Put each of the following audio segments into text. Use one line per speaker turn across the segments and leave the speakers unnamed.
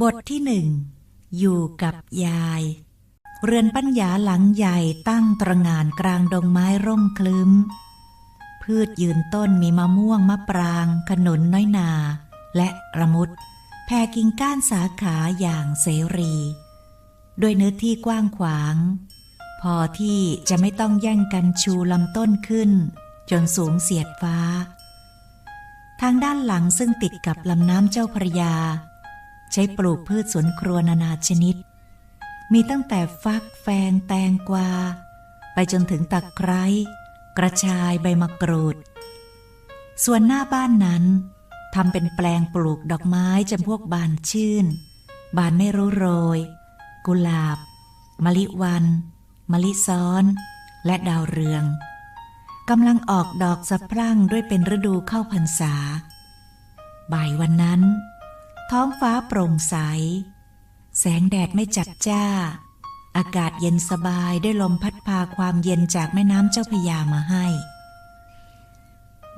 บทที่หนึ่ง อยู่กับยาย เรือนปัญญาหลังใหญ่ตั้งตระงานกลางดงไม้ร่มคลึ้ม พืชยืนต้นมีมะม่วงมะปราง ขนุนน้อยนา และระมุด แผ่กิ่งก้านสาขาอย่างเสรีด้วยเนื้อที่กว้างขวาง พอที่จะไม่ต้องแย่งกันชูลำต้นขึ้น จนสูงเสียดฟ้า ทางด้านหลังซึ่งติดกับลำน้ำเจ้าพระยา ใช้ปลูกพืชสวนครัวนานาชนิด มีตั้งแต่ฟักแฟงแตงกวา ไปจนถึงตะไคร้ กระชายใบมะกรูด ส่วนหน้าบ้านนั้นทำเป็นแปลงปลูกดอกไม้จำพวกบานชื่น บานไม่รู้โรย กุหลาบ มะลิวัน มะลิซ้อน และดาวเรืองกำลังออกดอกสะพรั่งด้วยเป็นฤดูเข้าพรรษา บ่ายวันนั้น ท้องฟ้าโปร่งใส แสงแดดไม่จัดจ้า อากาศเย็นสบายด้วยลมพัดพาความเย็นจากแม่น้ำเจ้าพยามาให้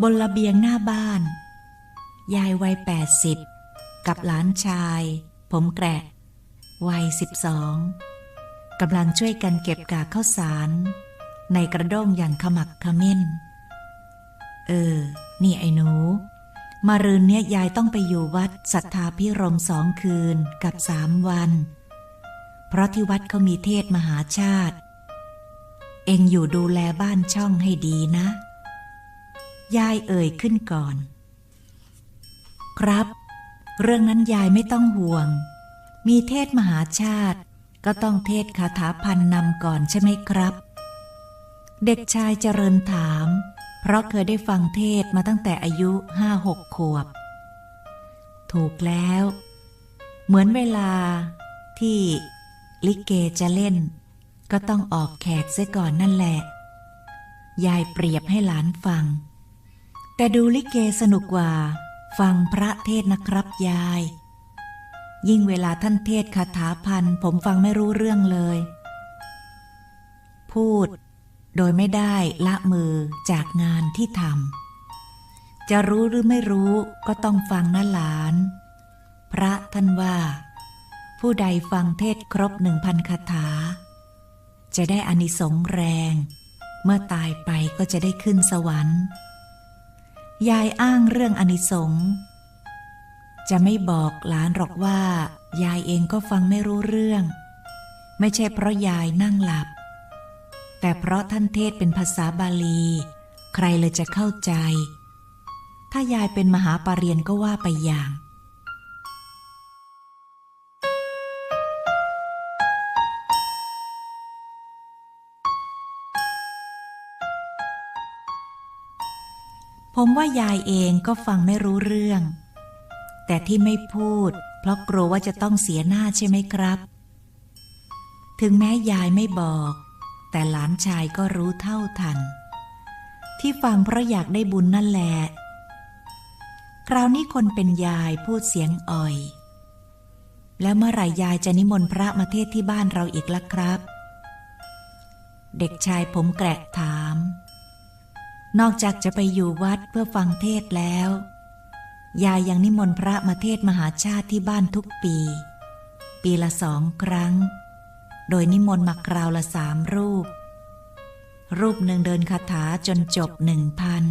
บนระเบียงหน้าบ้าน ยายวัยแปดสิบกับหลานชาย ผมแกะ วัยสิบสองกำลังช่วยกันเก็บกากข้าวสาร ในกระด้งอย่างขมักขม้น เออ นี่ไอ้หนู มารืนเนี้ยยายต้องไปอยู่วัดสัทธาพิรมสองคืนกับสามวัน เพราะที่วัดเขามีเทศมหาชาติ เองอยู่ดูแลบ้านช่องให้ดีนะ ยายเอ่ยขึ้นก่อน ครับ เรื่องนั้นยายไม่ต้องห่วง มีเทศมหาชาติ ก็ต้องเทศคาถาพันนำก่อนใช่ไหมครับ เด็กชายเจริญถาม เพราะเคยได้ฟังเทศมาตั้งแต่อายุห้าหกขวบ ถูกแล้ว เหมือนเวลาที่ลิเกจะเล่น ก็ต้องออกแขกเสียก่อนนั่นแหละ ยายเปรียบให้หลานฟัง แต่ดูลิเกสนุกกว่า ฟังพระเทศนะครับยาย ยิ่งเวลาท่านเทศคาถาพันผมฟังไม่รู้เรื่องเลย พูด โดยไม่ได้ละมือจากงานที่ทำจะรู้หรือไม่รู้ก็ต้องฟังนะหลาน พระท่านว่า ผู้ใดฟังเทศครบหนึ่งพันคาถา จะได้อานิสงส์แรง เมื่อตายไปก็จะได้ขึ้นสวรรค์ ยายอ้างเรื่องอานิสงส์จะไม่บอกหลานหรอกว่า ยายเองก็ฟังไม่รู้เรื่อง ไม่ใช่เพราะยายนั่งหลับ แต่เพราะท่านเทศเป็นภาษาบาลี ใครเลยจะเข้าใจ ถ้ายายเป็นมหาปรริญญาก็ว่าไปอย่างผมว่ายายเองก็ฟังไม่รู้เรื่อง แต่ที่ไม่พูด เพราะกลัวว่าจะต้องเสียหน้าใช่ไหมครับ ถึงแม้ยายไม่บอก แต่หลานชายก็รู้เท่าทัน ที่ฟังเพราะอยากได้บุญนั่นแหละ คราวนี้คนเป็นยายพูดเสียงอ่อย แล้วเมื่อไหร่ยายจะนิมนต์พระมาเทศที่บ้านเราอีกล่ะครับ เด็กชายผมแกะถาม นอกจากจะไปอยู่วัดเพื่อฟังเทศแล้ว ยายยังนิมนต์พระมาเทศมหาชาติที่บ้านทุกปี ปีละสองครั้ง โดยนิมนต์มาคราวละสามรูป รูปหนึ่งเดินคาถาจนจบหนึ่งพัน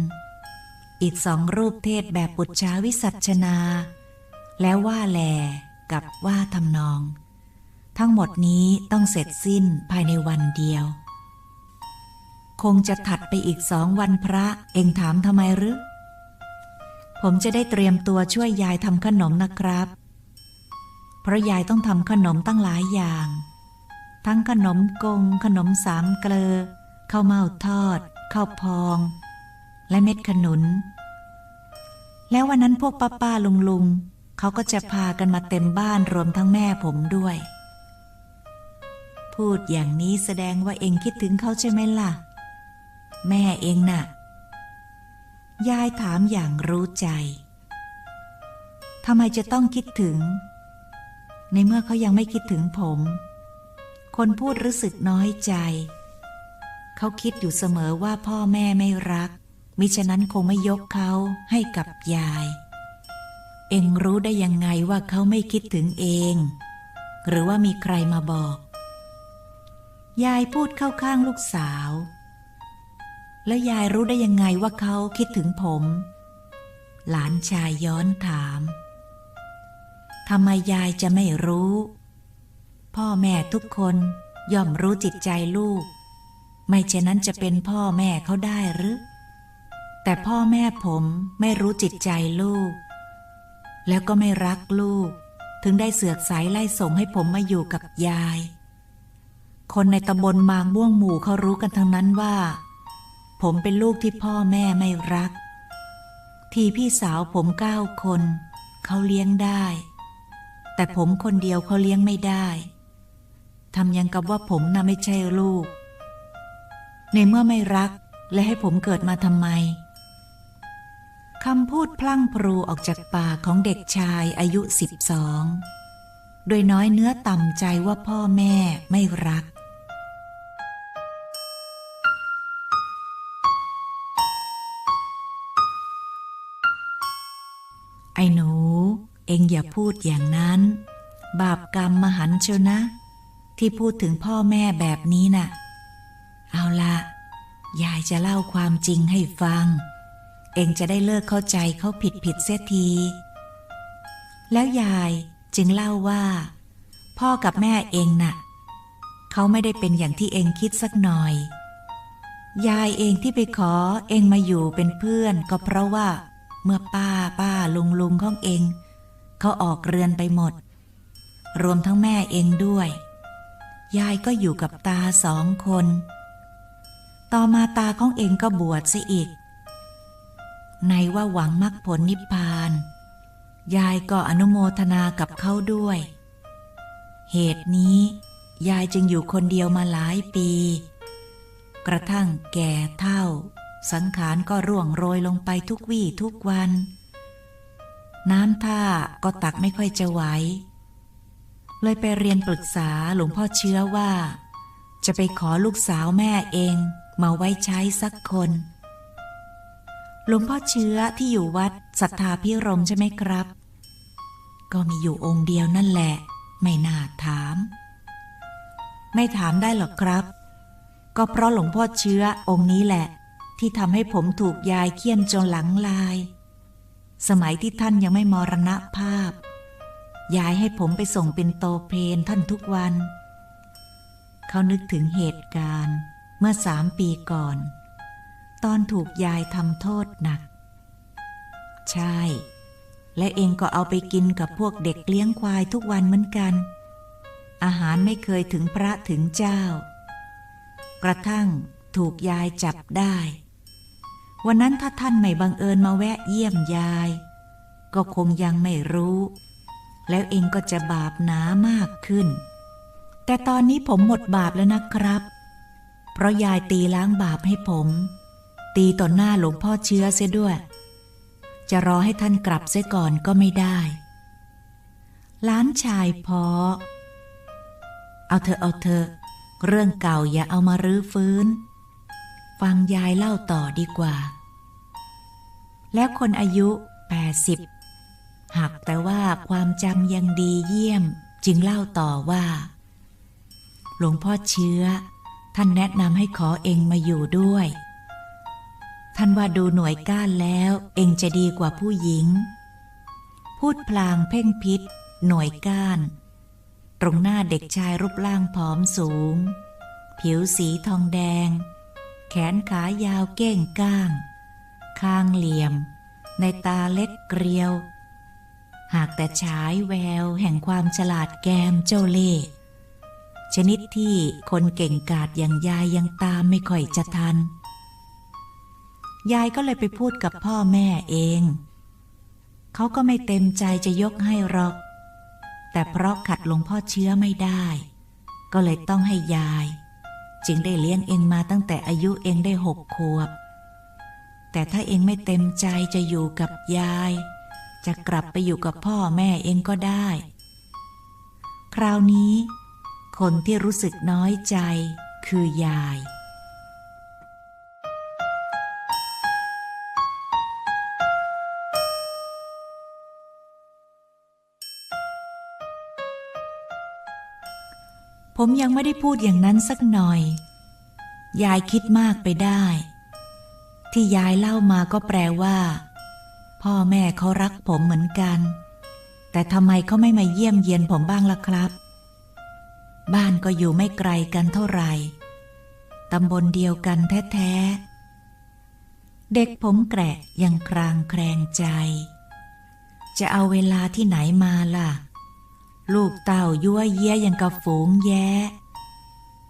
อีกสองรูปเทศแบบปุจฉาวิสัชนา แล้วว่าแลกับว่าทำนอง ทั้งหมดนี้ต้องเสร็จสิ้นภายในวันเดียว คงจะถัดไปอีกสองวันพระเองถามทำไมหรือ ผมจะได้เตรียมตัวช่วยยายทำขนมนะครับ เพราะยายต้องทำขนมตั้งหลายอย่าง ทั้งขนมกง ขนมสามเกลอข้าวเม่าทอดข้าวพอง และเม็ดขนุน แล้ววันนั้นพวกป้าป้าลุงลุงเขาก็จะพากันมาเต็มบ้านรวมทั้งแม่ผมด้วย พูดอย่างนี้แสดงว่าเองคิดถึงเขาใช่ไหมล่ะ แม่เองน่ะ ยายถามอย่างรู้ใจทำไมจะต้องคิดถึง ในเมื่อเขายังไม่คิดถึงผม คนพูดรู้สึกน้อยใจ เขาคิดอยู่เสมอว่าพ่อแม่ไม่รัก มิฉะนั้นคงไม่ยกเขาให้กับยาย เองรู้ได้ยังไงว่าเขาไม่คิดถึงเอง หรือว่ามีใครมาบอก ยายพูดเข้าข้างลูกสาว แล้วยายรู้ได้ยังไงว่าเขาคิดถึงผม หลานชายย้อนถามทำไมยายจะไม่รู้ พ่อแม่ทุกคนย่อมรู้จิตใจลูก ไม่เช่นนั้นจะเป็นพ่อแม่เขาได้หรือ แต่พ่อแม่ผมไม่รู้จิตใจลูก แล้วก็ไม่รักลูก ถึงได้เสือกสายไล่ส่งให้ผมมาอยู่กับยาย คนในตำบลมางม่วงหมู่เขารู้กันทั้งนั้นว่า ผมเป็นลูกที่พ่อแม่ไม่รัก ทีพี่สาวผมเก้าคน เขาเลี้ยงได้ แต่ผมคนเดียวเขาเลี้ยงไม่ได้ ทำยังกับว่าผมน่ะไม่ใช่ลูก ในเมื่อไม่รักและให้ผมเกิดมาทำไมคำพูดพลั่งพรูออกจากปากของเด็กชายอายุสิบสองโดยน้อยเนื้อต่ำใจว่าพ่อแม่ไม่รัก ไอ้หนู เอ็งอย่าพูดอย่างนั้น บาปกรรมมหันเชียวนะ ที่พูดถึงพ่อแม่แบบนี้น่ะ เอาละยายจะเล่าความจริงให้ฟัง เองจะได้เลิกเข้าใจเขาผิดผิดเสียที แล้วยายจึงเล่าว่า พ่อกับแม่เองน่ะเขาไม่ได้เป็นอย่างที่เองคิดสักหน่อย ยายเองที่ไปขอเองมาอยู่เป็นเพื่อน ก็เพราะว่า เมื่อป้าป้าลุงลุงของเองเขาออกเรือนไปหมด รวมทั้งแม่เองด้วย ยายก็อยู่กับตาสองคน ต่อมาตาของเองก็บวชซะอีก ในว่าหวังมรรคผลนิพพาน ยายก็อนุโมทนากับเขาด้วย เหตุนี้ยายจึงอยู่คนเดียวมาหลายปี กระทั่งแก่เท่า สังขารก็ร่วงโรยลงไปทุกวี่ทุกวัน น้ำท่าก็ตักไม่ค่อยจะไหว เลยไปเรียนปรึกษาหลวงพ่อเชื้อว่า จะไปขอลูกสาวแม่เองมาไว้ใช้สักคน หลวงพ่อเชื้อที่อยู่วัดศรัทธาพิรมใช่ไหมครับ ก็มีอยู่องค์เดียวนั่นแหละ ไม่น่าถาม ไม่ถามได้หรอกครับ ก็เพราะหลวงพ่อเชื้อองค์นี้แหละ ที่ทำให้ผมถูกยายเคี่ยนจนหลังลาย สมัยที่ท่านยังไม่มรณภาพ ยายให้ผมไปส่งเป็นโตเพนท่านทุกวัน เขานึกถึงเหตุการณ์เมื่อสามปีก่อน ตอนถูกยายทำโทษหนัก ใช่ และเองก็เอาไปกินกับพวกเด็กเลี้ยงควายทุกวันเหมือนกัน อาหารไม่เคยถึงพระถึงเจ้า กระทั่งถูกยายจับได้ วันนั้นถ้าท่านไม่บังเอิญมาแวะเยี่ยมยาย ก็คงยังไม่รู้ แล้วเองก็จะบาปหนามากขึ้น แต่ตอนนี้ผมหมดบาปแล้วนะครับ เพราะยายตีล้างบาปให้ผม ตีต่อหน้าหลวงพ่อเชื้อเสียด้วย จะรอให้ท่านกลับเสียก่อนก็ไม่ได้ ล้านชายพอ เอาเถอะเอาเถอะเรื่องเก่าอย่าเอามารื้อฟื้น ฟังยายเล่าต่อดีกว่า แล้วคนอายุ 80 หากแต่ว่าความจำยังดีเยี่ยม จึงเล่าต่อว่า หลวงพ่อเชื้อ ท่านแนะนำให้ขอเองมาอยู่ด้วย ท่านว่าดูหน่วยก้านแล้วเองจะดีกว่าผู้หญิง พูดพลางเพ่งพิษ หน่วยก้าน ตรงหน้าเด็กชายรูปร่างผอมสูง ผิวสีทองแดง แขนขายาวเก้งก้างข้างเหลี่ยม ในตาเล็กเกลียว หากแต่ฉายแววแห่งความฉลาดแกมเจ้าเล่ห์ชนิดที่คนเก่งกาจอย่างยายยังตามไม่ค่อยจะทัน ยายก็เลยไปพูดกับพ่อแม่เอง เขาก็ไม่เต็มใจจะยกให้หรอก แต่เพราะขัดหลวงพ่อเชื้อไม่ได้ ก็เลยต้องให้ยาย จึงได้เลี้ยงเองมาตั้งแต่อายุเองได้หกขวบ แต่ถ้าเองไม่เต็มใจจะอยู่กับยาย จะกลับไปอยู่กับพ่อแม่เองก็ได้ คราวนี้ คนที่รู้สึกน้อยใจคือยาย ผมยังไม่ได้พูดอย่างนั้นสักหน่อย ยายคิดมากไปได้ ที่ยายเล่ามาก็แปลว่า พ่อแม่เขารักผมเหมือนกัน แต่ทำไมเขาไม่มาเยี่ยมเยียนผมบ้างล่ะครับ บ้านก็อยู่ไม่ไกลกันเท่าไหร่ตำบลเดียวกันแท้ๆ เด็กผมแกะยังครางแคลงใจ จะเอาเวลาที่ไหนมาล่ะ ลูกเต่ายั่วเย้ยยังกับฝูงแย้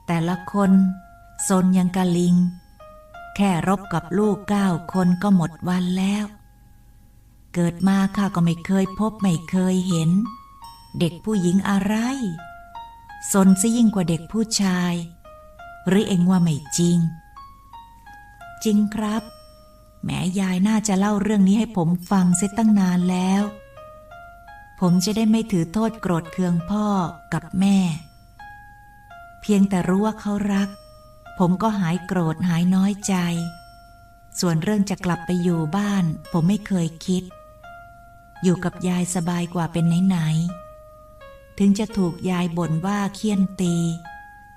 แต่ละคนซนยังกะลิง แค่รบกับลูกเก้าคนก็หมดวันแล้ว เกิดมาข้าก็ไม่เคยพบไม่เคยเห็น เด็กผู้หญิงอะไรซนซะยิ่งกว่าเด็กผู้ชาย หรือเองว่าไม่จริง จริงครับ แม่ยายน่าจะเล่าเรื่องนี้ให้ผมฟังเสียตั้งนานแล้ว ผมจะได้ไม่ถือโทษโกรธเคืองพ่อกับแม่ เพียงแต่รู้ว่าเขารัก ผมก็หายโกรธหายน้อยใจ ส่วนเรื่องจะกลับไปอยู่บ้าน ผมไม่เคยคิด อยู่กับยายสบายกว่าเป็นไหนๆถึงจะถูกยายบ่นว่าเคี่ยนตี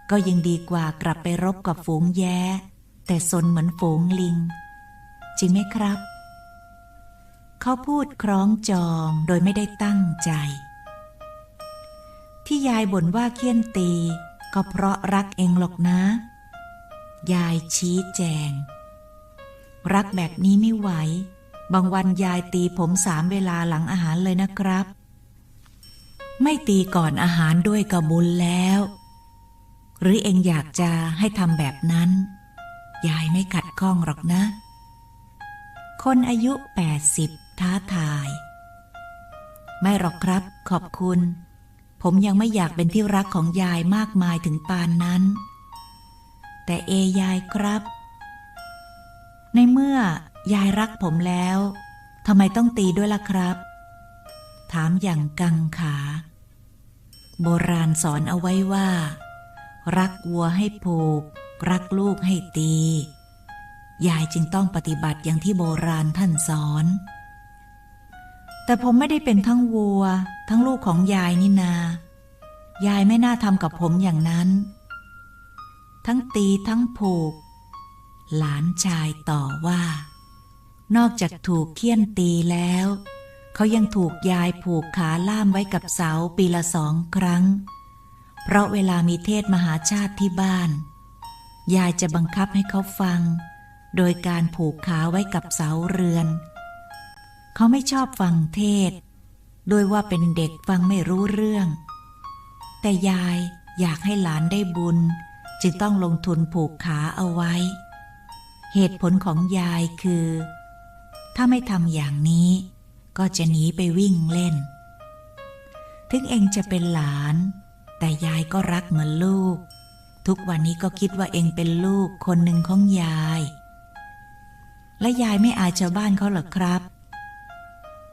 ก็ยังดีกว่ากลับไปรบกับฝูงแย้ แต่สนเหมือนฝูงลิง จริงไหมครับ เขาพูดคล้องจองโดยไม่ได้ตั้งใจ ที่ยายบ่นว่าเคี่ยนตี ก็เพราะรักเองหรอกนะ ยายชี้แจง รักแบบนี้ไม่ไหว บางวันยายตีผมสามเวลาหลังอาหารเลยนะครับ ไม่ตีก่อนอาหารด้วยกระบุญแล้ว หรือเองอยากจะให้ทำแบบนั้น ยายไม่ขัดข้องหรอกนะ คนอายุ 80 ท้าทาย ไม่หรอกครับ ขอบคุณ ผมยังไม่อยากเป็นที่รักของยายมากมายถึงปานนั้น แต่เอยายครับ ในเมื่อ ยายรักผมแล้วทำไมต้องตีด้วยล่ะครับ ถามอย่างกังขา โบราณสอนเอาไว้ว่า รักวัวให้ผูก รักลูกให้ตี ยายจึงต้องปฏิบัติอย่างที่โบราณท่านสอน แต่ผมไม่ได้เป็นทั้งวัว ทั้งลูกของยายนี่นา ยายไม่น่าทำกับผมอย่างนั้น ทั้งตีทั้งผูก หลานชายต่อว่า นอกจากถูกเคี่ยนตีแล้ว เขายังถูกยายผูกขาล่ามไว้กับเสาปีละสองครั้ง เพราะเวลามีเทศมหาชาติที่บ้าน ยายจะบังคับให้เขาฟัง โดยการผูกขาไว้กับเสาเรือน เขาไม่ชอบฟังเทศโดยว่าเป็นเด็กฟังไม่รู้เรื่อง แต่ยายอยากให้หลานได้บุญ จึงต้องลงทุนผูกขาเอาไว้ เหตุผลของยายคือ ถ้าไม่ทำอย่างนี้ ก็จะหนีไปวิ่งเล่น ถึงเองจะเป็นหลาน แต่ยายก็รักเหมือนลูก ทุกวันนี้ก็คิดว่าเองเป็นลูกคนหนึ่งของยาย และยายไม่อายชาวบ้านเขาหรอกครับ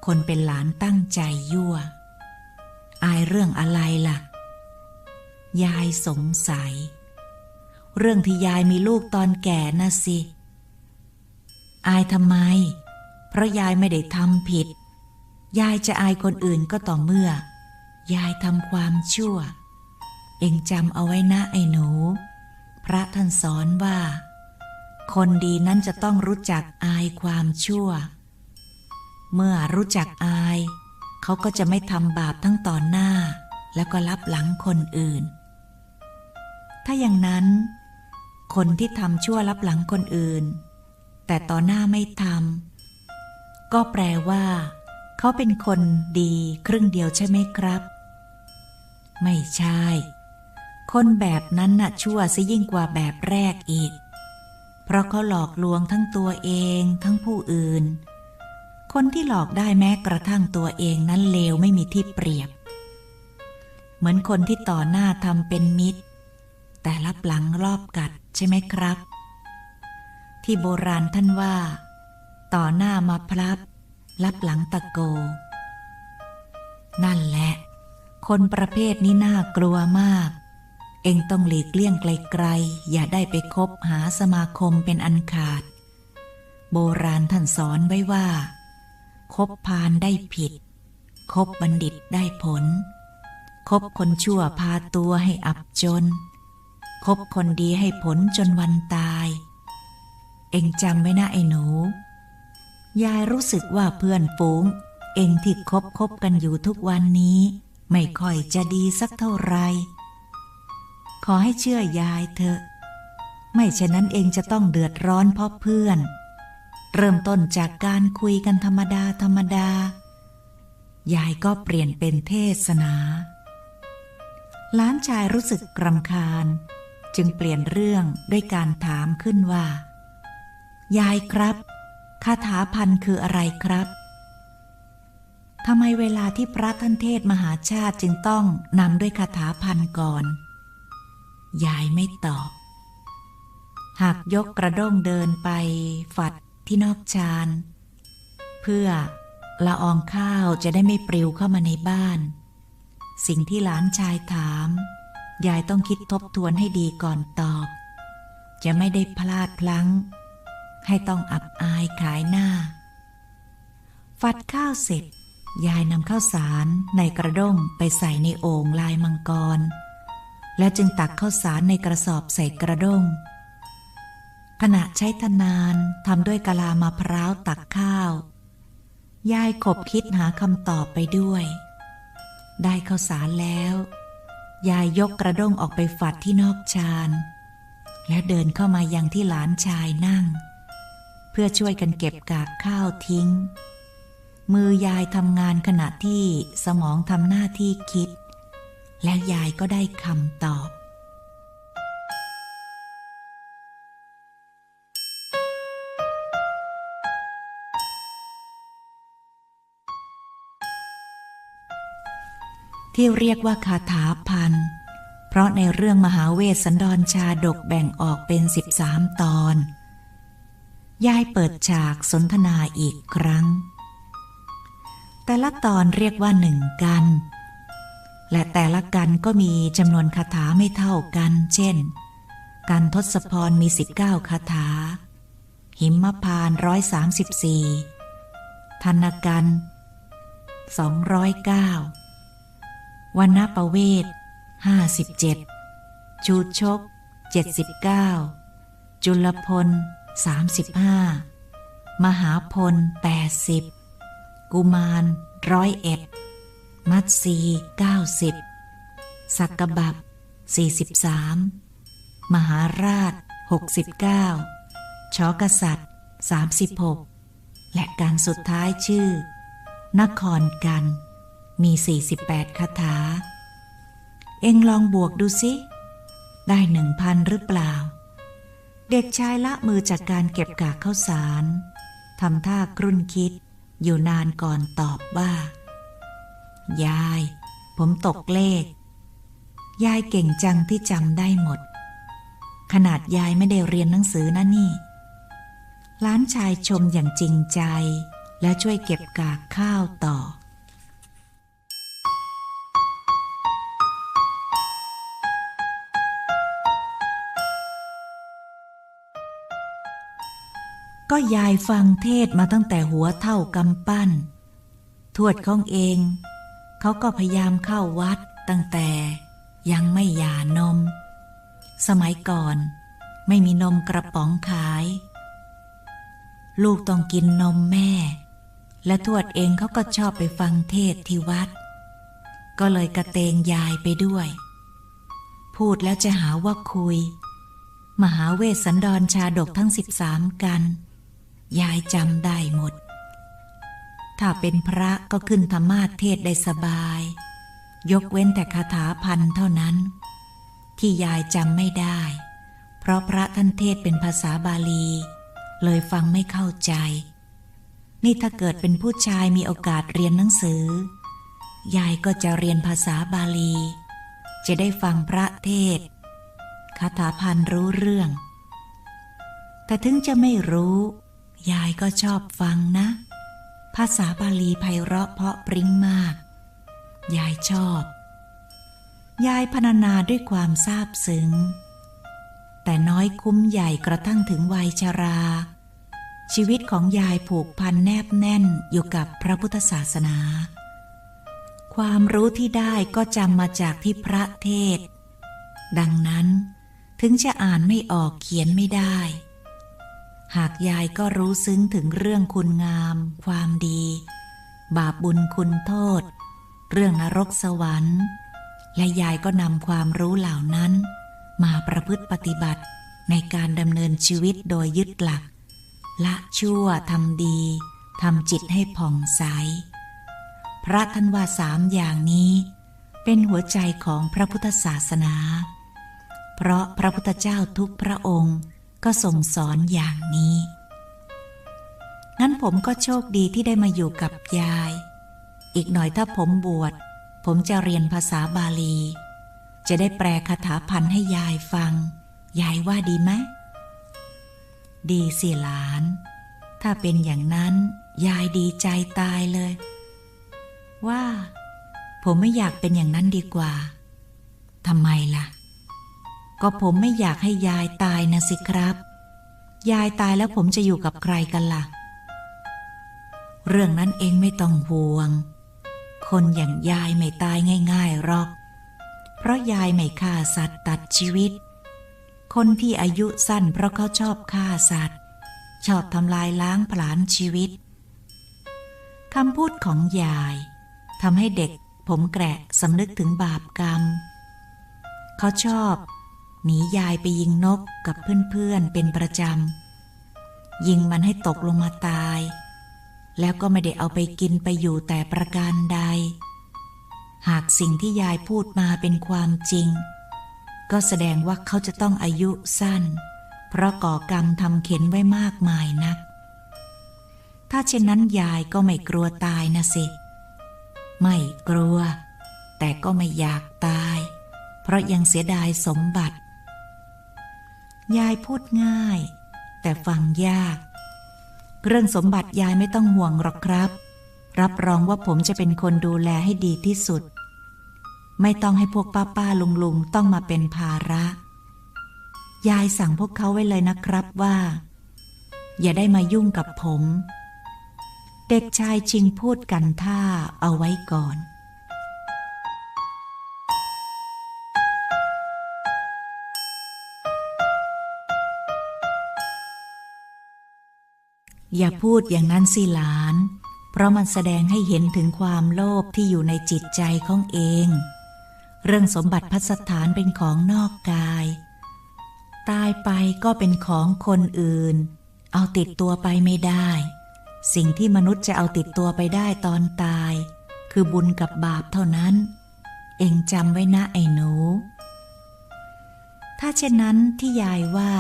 คนเป็นหลานตั้งใจยั่ว อายเรื่องอะไรล่ะ ยายสงสัย เรื่องที่ยายมีลูกตอนแก่น่ะสิ อายทำไม เพราะยายไม่ได้ทำผิด ยายจะอายคนอื่นก็ต่อเมื่อ ยายทำความชั่ว เองจำเอาไว้นะไอ้หนู พระท่านสอนว่า คนดีนั้นจะต้องรู้จักอายความชั่ว เมื่อรู้จักอาย เขาก็จะไม่ทำบาปทั้งต่อหน้า แล้วก็รับหลังคนอื่น ถ้าอย่างนั้น คนที่ทำชั่วรับหลังคนอื่น แต่ต่อหน้าไม่ทำ ก็แปลว่า เขาเป็นคนดีครึ่งเดียวใช่ไหมครับ ไม่ใช่ คนแบบนั้นน่ะชั่วซะยิ่งกว่าแบบแรกอีก เพราะเขาหลอกลวงทั้งตัวเองทั้งผู้อื่น คนที่หลอกได้แม้กระทั่งตัวเองนั้นเลวไม่มีที่เปรียบ เหมือนคนที่ต่อหน้าทำเป็นมิตร แต่รับหลังรอบกัดใช่ไหมครับ ที่โบราณท่านว่า ต่อหน้ามาพลับรับหลังตะโก นั่นแหละ คนประเภทนี้น่ากลัวมาก เองต้องหลีกเลี่ยงไกลๆ อย่าได้ไปคบหาสมาคมเป็นอันขาด โบราณท่านสอนไว้ว่า คบพานได้ผิด คบบัณฑิตได้ผล คบคนชั่วพาตัวให้อับจน คบคนดีให้ผลจนวันตาย เองจำไว้นะไอ้หนู ยายรู้สึกว่าเพื่อนฝูง เองที่คบคบกันอยู่ทุกวันนี้ ไม่ค่อยจะดีสักเท่าไหรขอให้เชื่อยายเถอะ ไม่เช่นนั้นเองจะต้องเดือดร้อนเพราะเพื่อน เริ่มต้นจากการคุยกันธรรมดาธรรมดายายก็เปลี่ยนเป็นเทศนาล้านชายรู้สึกกรำคาญ จึงเปลี่ยนเรื่องด้วยการถามขึ้นว่า ยายครับ คาถาพันคืออะไรครับทำไมเวลาที่พระท่านเทศมหาชาติจึงต้องนำด้วยคาถาพันก่อน ยายไม่ตอบ หากยกกระด้งเดินไปฝัดที่นอกชานเพื่อละอองข้าวจะได้ไม่ปลิวเข้ามาในบ้าน สิ่งที่หลานชายถาม ยายต้องคิดทบทวนให้ดีก่อนตอบ จะไม่ได้พลาดพลั้ง ให้ต้องอับอายขายหน้าฟัดข้าวเสร็จ ยายนำข้าวสารในกระด้งไปใส่ในโอ่งลายมังกร แล้วจึงตักข้าวสารในกระสอบใส่กระด้ง ขณะใช้ทนานทำด้วยกะลามะพร้าวตักข้าว ยายขบคิดหาคำตอบไปด้วย ได้ข้าวสารแล้วยายยกกระด้งออกไปฝัดที่นอกชาน และเดินเข้ามายังที่หลานชายนั่ง เพื่อช่วยกันเก็บกากข้าวทิ้ง มือยายทำงานขณะที่สมองทำหน้าที่คิด แล้วยายก็ได้คำตอบ ที่เรียกว่าคาถาพันเพราะในเรื่องมหาเวสสันดรชาดกแบ่งออกเป็น 13 ตอน ยายเปิดฉากสนทนาอีกครั้ง แต่ละตอนเรียกว่าหนึ่งกัน และแต่ละกันก็มีจำนวนคาถาไม่เท่ากัน เช่น การทศพรมี 19 คาถา หิมพานร้อยสามสิบสี่ธนกันสองร้อยเก้าวันนประเวทห้าสิบเจ็ดชูชกเจ็ดสิบเก้าจุลพล สามสิบห้ามหพลแปดสิบกุมารร้อยเอ็ดมัตสีเก้าสิบสักกบับสี่สิบสามมหาราชหกสิบเก้าชอกษัตริย์สามสิบหกและการสุดท้ายชื่อ นครกัน มี 48 คาถา เอ็งลองบวกดูสิ ได้หนึ่งพันหรือเปล่า เด็กชายละมือจากการเก็บกากข้าวสารทำท่ากรุ่นคิด อยู่นานก่อนตอบว่า ยาย ผมตกเลข ยายเก่งจังที่จำได้หมด ขนาดยายไม่ได้เรียนหนังสือนะนี่ ล้านชายชมอย่างจริงใจ และช่วยเก็บกากข้าวต่อ ก็ยายฟังเทศมาตั้งแต่หัวเท่ากำปั้น ทวดของเอง เขาก็พยายามเข้าวัดตั้งแต่ยังไม่หย่านม สมัยก่อนไม่มีนมกระป๋องขาย ลูกต้องกินนมแม่ และทวดเองเขาก็ชอบไปฟังเทศที่วัด ก็เลยกระเตงยายไปด้วย พูดแล้วจะหาว่าคุย มหาเวสสันดรชาดกทั้งสิบสามกัน ยายจำได้หมด ถ้าเป็นพระก็ขึ้นธรรมาสเทศได้สบาย ยกเว้นแต่คาถาพันเท่านั้น ที่ยายจำไม่ได้ เพราะพระท่านเทศเป็นภาษาบาลี เลยฟังไม่เข้าใจ นี่ถ้าเกิดเป็นผู้ชายมีโอกาสเรียนหนังสือ ยายก็จะเรียนภาษาบาลี จะได้ฟังพระเทศคาถาพันรู้เรื่อง แต่ถึงจะไม่รู้ ยายก็ชอบฟังนะ ภาษาบาลีไพเราะเพราะปริ้งมาก ยายชอบ ยายพรรณนาด้วยความซาบซึ้ง แต่น้อยคุ้มใหญ่กระทั่งถึงวัยชรา ชีวิตของยายผูกพันแนบแน่นอยู่กับพระพุทธศาสนา ความรู้ที่ได้ก็จำมาจากที่พระเทศ ดังนั้นถึงจะอ่านไม่ออกเขียนไม่ได้ หากยายก็รู้ซึ้งถึงเรื่องคุณงาม ความดี บาปบุญคุณโทษ เรื่องนรกสวรรค์ และยายก็นำความรู้เหล่านั้น มาประพฤติปฏิบัติในการดำเนินชีวิตโดยยึดหลัก ละชั่วทำดีทำจิตให้ผ่องใส พระท่านว่าสามอย่างนี้ เป็นหัวใจของพระพุทธศาสนา เพราะพระพุทธเจ้าทุกพระองค์ ก็ทรงสอนอย่างนี้ งั้นผมก็โชคดีที่ได้มาอยู่กับยาย อีกหน่อยถ้าผมบวช ผมจะเรียนภาษาบาลี จะได้แปลคาถาพันให้ยายฟัง ยายว่าดีไหม ดีสิหลาน ถ้าเป็นอย่างนั้น ยายดีใจตายเลย ว่า ผมไม่อยากเป็นอย่างนั้นดีกว่าทำไมล่ะ ก็ผมไม่อยากให้ยายตายนะสิครับ ยายตายแล้วผมจะอยู่กับใครกันล่ะ เรื่องนั้นเองไม่ต้องห่วง คนอย่างยายไม่ตายง่ายๆหรอก เพราะยายไม่ฆ่าสัตว์ตัดชีวิต คนที่อายุสั้นเพราะเขาชอบฆ่าสัตว์ ชอบทำลายล้างผลาญชีวิตคำพูดของยายทำให้เด็กผมแกระสำนึกถึงบาปกรรม เขาชอบ หนียายไปยิงนกกับเพื่อนๆเป็นประจำ ยิงมันให้ตกลงมาตาย แล้วก็ไม่ได้เอาไปกินไปอยู่แต่ประการใด หากสิ่งที่ยายพูดมาเป็นความจริง ก็แสดงว่าเขาจะต้องอายุสั้น เพราะก่อกรรมทำเข็นไว้มากมายนัก ถ้าเช่นนั้นยายก็ไม่กลัวตายนะสิ ไม่กลัว แต่ก็ไม่อยากตาย เพราะยังเสียดายสมบัติ ยายพูดง่าย แต่ฟังยาก เรื่องสมบัติยายไม่ต้องห่วงหรอกครับ รับรองว่าผมจะเป็นคนดูแลให้ดีที่สุด ไม่ต้องให้พวกป้าป้าลุงลุงต้องมาเป็นภาระ ยายสั่งพวกเขาไว้เลยนะครับว่า อย่าได้มายุ่งกับผม เด็กชายชิงพูดกันท่าเอาไว้ก่อน อย่าพูดอย่างนั้นสิหลาน เพราะมันแสดงให้เห็นถึงความโลภที่อยู่ในจิตใจของเอง เรื่องสมบัติพัสถานเป็นของนอกกาย ตายไปก็เป็นของคนอื่น เอาติดตัวไปไม่ได้ สิ่งที่มนุษย์จะเอาติดตัวไปได้ตอนตาย คือบุญกับบาปเท่านั้น เองจำไว้นะไอ้หนู ถ้าเช่นนั้นที่ยายว่า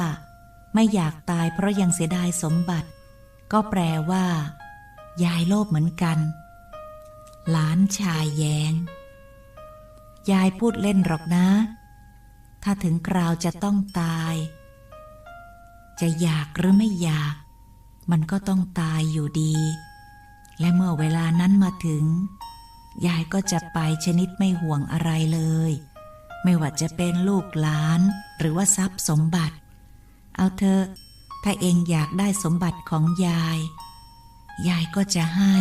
ไม่อยากตายเพราะยังเสียดายสมบัติ ก็แปลว่า ยายโลภเหมือนกัน หลานชายแยงยายพูดเล่นหรอกนะ ถ้าถึงคราวจะต้องตาย จะอยากหรือไม่อยาก มันก็ต้องตายอยู่ดี และเมื่อเวลานั้นมาถึง ยายก็จะไปชนิดไม่ห่วงอะไรเลย ไม่ว่าจะเป็นลูกหลานหรือว่าทรัพย์สมบัติ เอาเถอะ ถ้าเองอยากได้สมบัติของยาย ยายก็จะให้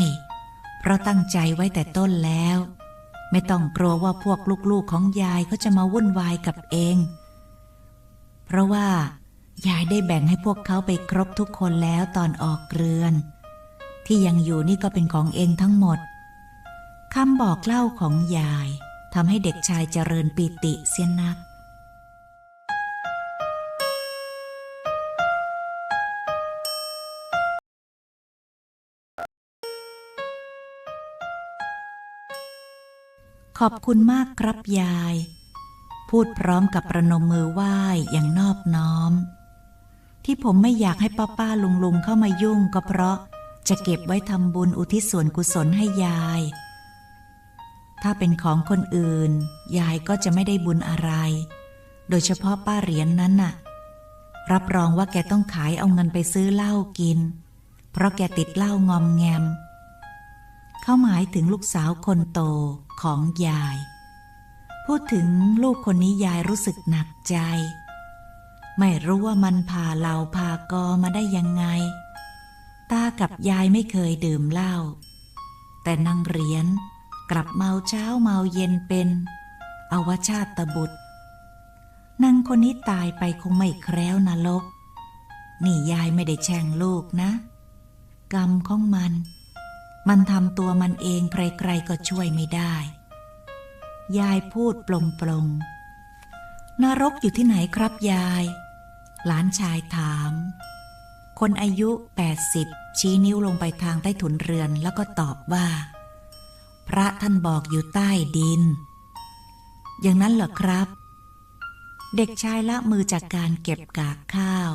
เพราะตั้งใจไว้แต่ต้นแล้ว ไม่ต้องกลัวว่าพวกลูกๆของยายเขาจะมาวุ่นวายกับเอง เพราะว่ายายได้แบ่งให้พวกเขาไปครบทุกคนแล้วตอนออกเรือน ที่ยังอยู่นี่ก็เป็นของเองทั้งหมดคำบอกเล่าของยายทำให้เด็กชายเจริญปีติเสียนัก ขอบคุณมากครับยาย พูดพร้อมกับประนมมือไหว้อย่างนอบน้อม ที่ผมไม่อยากให้ป้าป้าลุงลุงเข้ามายุ่งก็เพราะจะเก็บไว้ทำบุญอุทิศส่วนกุศลให้ยาย ถ้าเป็นของคนอื่น ยายก็จะไม่ได้บุญอะไร โดยเฉพาะป้าเหรียญนนั้นน่ะ รับรองว่าแกต้องขายเอาเงินไปซื้อเหล้ากิน เพราะแกติดเหล้างอมแงม เขาหมายถึงลูกสาวคนโตของยาย พูดถึงลูกคนนี้ยายรู้สึกหนักใจ ไม่รู้ว่ามันพาเราพากอมาได้ยังไง ตากับยายไม่เคยดื่มเหล้า แต่นางเรียญกกลับเมาเช้าเมาเย็นเป็นอวชาตบุตรนางคนนี้ตายไปคงไม่แคล้วนรก นี่ยายไม่ได้แช่งลูกนะ กรรมของมัน มันทำตัวมันเองใครๆก็ช่วยไม่ได้ ยายพูดปลงปลงๆนรกอยู่ที่ไหนครับยาย หลานชายถาม คนอายุ 80 ชี้นิ้วลงไปทางใต้ถุนเรือนแล้วก็ตอบว่า พระท่านบอกอยู่ใต้ดิน อย่างนั้นเหรอครับ เด็กชายละมือจากการเก็บกากข้าว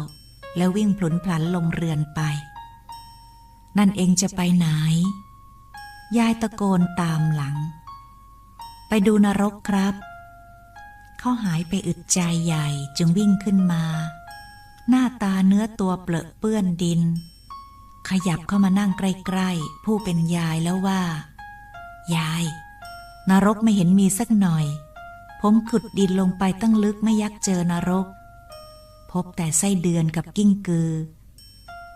แล้ววิ่งพลุนพลันลงเรือนไป นั่นเองจะไปไหน ยายตะโกนตามหลัง ไปดูนรกครับ เขาหายไปอึดใจใหญ่จึงวิ่งขึ้นมา หน้าตาเนื้อตัวเปลอะเปื้อนดิน ขยับเข้ามานั่งใกล้ๆ ผู้เป็นยายแล้วว่า ยาย นรกไม่เห็นมีสักหน่อย ผมขุดดินลงไปตั้งลึกไม่ยักเจอนรก พบแต่ไส้เดือนกับกิ้งกือ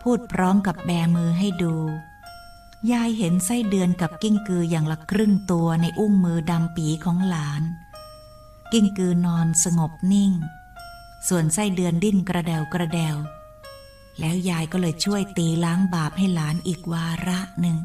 พูดพร้อมกับแบมือให้ดู ยายเห็นไส้เดือนกับกิ้งกืออย่างละครึ่งตัวในอุ้งมือดำปีของหลาน กิ้งกือนอนสงบนิ่ง ส่วนไส้เดือนดิ้นกระเดวกระเดวแล้วยายก็เลยช่วยตีล้างบาปให้หลานอีกวาระหนึ่ง